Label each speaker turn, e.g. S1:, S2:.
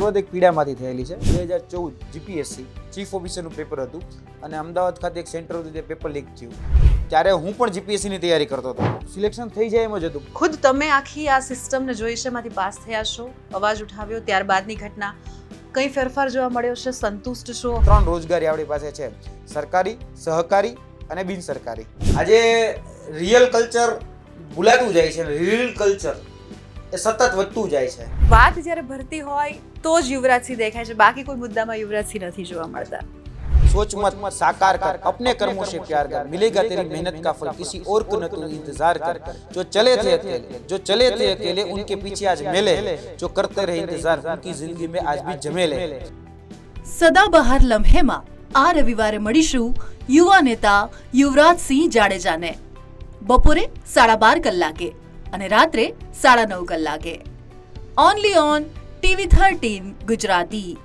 S1: શરૂઆત એક પીડામાંથી થયેલી છે. બે હજાર ચૌદ જીપીએસસી ચીફ ઓફિસરનું પેપર હતું અને અમદાવાદ ખાતે એક સેન્ટર હતું તે પેપર લીક થયું. ત્યારે હું પણ જીપીએસસીની તૈયારી કરતો હતો. સિલેક્શન થઈ જાય એમ જ હતું.
S2: ખુદ તમે આખી આ સિસ્ટમને જોઈ છે એમાંથી પાસ થયા છો અવાજ ઉઠાવ્યો ત્યારબાદની ઘટના. કઈ ફેરફાર જોવા મળ્યો છે? સંતુષ્ટ છો?
S1: ત્રણ રોજગારી આપણી પાસે છે. સરકારી સહકારી અને બિન સરકારી. આજે રિયલ કલ્ચર ભૂલાતું જાય છે. રિયલ કલ્ચર એ સતત વધતું જાય છે
S2: વાત જ્યારે ભરતી હોય તો જ યુવરાજસિંહ દેખાય છે બાકી કોઈ મુદ્દામાં યુવરાજસિંહ નથી જોવા મળતા
S1: सोच मत मत साकार कर अपने कर्मों से प्यार कर मिलेगा तेरी मेहनत का फल किसी और को न तू इंतजार कर जो चले थे अकेले जो चले थे अकेले उनके पीछे आज मेले जो करते रहे इंतजार उनकी जिंदगी में आज भी झमेले
S3: સદાબહાર લમ્હેમાં આ રવિવારે મળીશું યુવા નેતા યુવરાજસિંહ જાડેજાને બપોરે સાડા બાર કલાકે અને રાત્રે સાડા નવ કલાકે. Only on TV thirteen Gujarati.